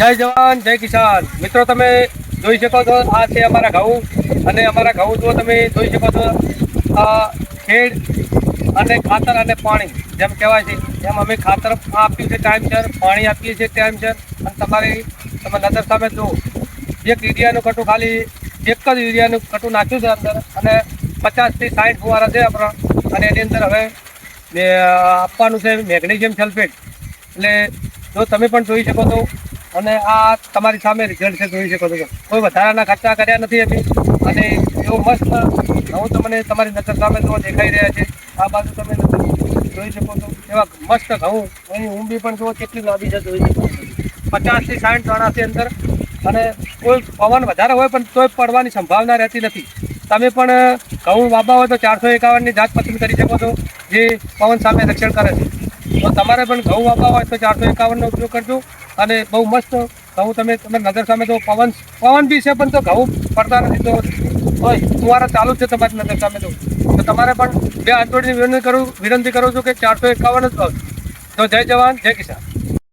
જય જવાન, જય કિસાન. મિત્રો, તમે જોઈ શકો છો, આ છે અમારા ઘઉં. અને અમારા ઘઉં જો તમે જોઈ શકો છો, આ ખેડ અને ખાતર અને પાણી, જેમ કહેવાય છે, એમ અમે ખાતર આપ્યું છે ટાઈમસર પાણી આપીએ છીએ ટાઈમસર અને તમારી, તમે નજર સામે જુઓ, એક યુરિયાનું કટું ખાલી, એક જ યુરિયાનું કટું નાખ્યું છે અંદર. અને પચાસથી સાઠ ફુવારા છે આપણા. અને એની અંદર હવે આપવાનું છે મેગ્નેશિયમ સલ્ફેટ. એટલે જો તમે પણ જોઈ શકો છો અને આ તમારી સામે રિઝલ્ટ છે, જોઈ શકો છો. કોઈ વધારાના ખર્ચા કર્યા નથી અમે અને એવું મસ્ત હું તમને તમારી નજર સામે જો દેખાઈ રહ્યા છે. આ બાજુ તમે જોઈ શકો છો. એવા મસ્ત ઘઉં. એની ઊંડી પણ જુઓ કેટલી લાંબી છે, જોઈ શકો પચાસથી સાઠ દાણાથી અંદર. અને કોઈ પવન વધારે હોય પણ તોય પડવાની સંભાવના રહેતી નથી. તમે પણ ઘઉં વાવવા હોય તો ચારસો એકાવનની જાત પસંદ કરી શકો છો, જે પવન સામે રક્ષણ કરે છે. તો તમારે પણ ઘઉં વાવવા હોય તો ચારસો એકાવનનો ઉપયોગ કરજો. અને બહુ મસ્ત ઘઉં તમે તમે નજર સામે તો પવન પવન બી છે, પણ તો ઘઉં પડતા નથી તો હોય ફુવારા ચાલુ છે તમારી નજર સામે તો. તો તમારે પણ બે હાથ વિનંતી કરું વિનંતી કરું છું કે ચારસો એકાવન જ ભાવ. તો જય જવાન, જય કિસાન.